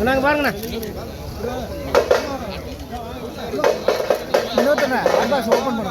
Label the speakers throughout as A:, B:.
A: நாங்கள் பாருங்கண்ணா.
B: இன்னொருத்தண்ணா அட்வான்ஸ் பண்ணுங்க ஓப்பன் பண்ண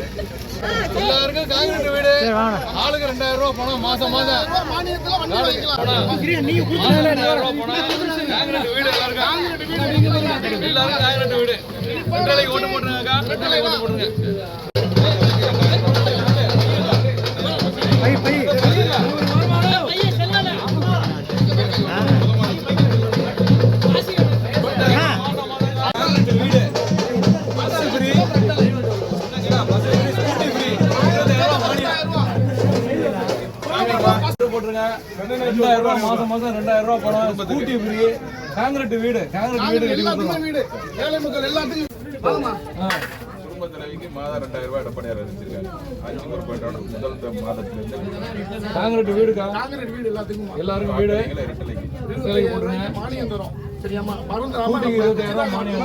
C: எல்லாருக்கும் காங்கிரீட் வீடு. ஆளுக்கு ரெண்டாயிரம் ரூபாய் பணம் மாசம் மாசம். ரெண்டாயிரம் ரூபாய் பணம். காங்கிரீட் வீடு எல்லாருக்கும். எல்லாருக்கும் காங்கிரீட் வீடு. ரெண்டாளைக்கு ஓட்டு போட்டுருங்க ரெண்டாளைக்கு ஓட்டு போட்டுருங்க. போட்டுருங்க. ரெண்டாயிரம் ரூபாய் மாசம் மாசம் ரெண்டாயிரம் ரூபாய் பணம். Scooty free. காங்கிரீட் வீடு. காங்கிரீட் வீடு.
D: குடும்ப தலைவிக்கு மாதம் ரெண்டாயிரம் ரூபாய் அஞ்சு குறிப்பிட்ட முதல்
C: காங்கிரீட் வீடுக்கா எல்லாருக்கும் வீடு. போட்டுருங்க. ஸ்கூட்டிக்கு இருபத்தாயிரம் ரூபாய் மானியம்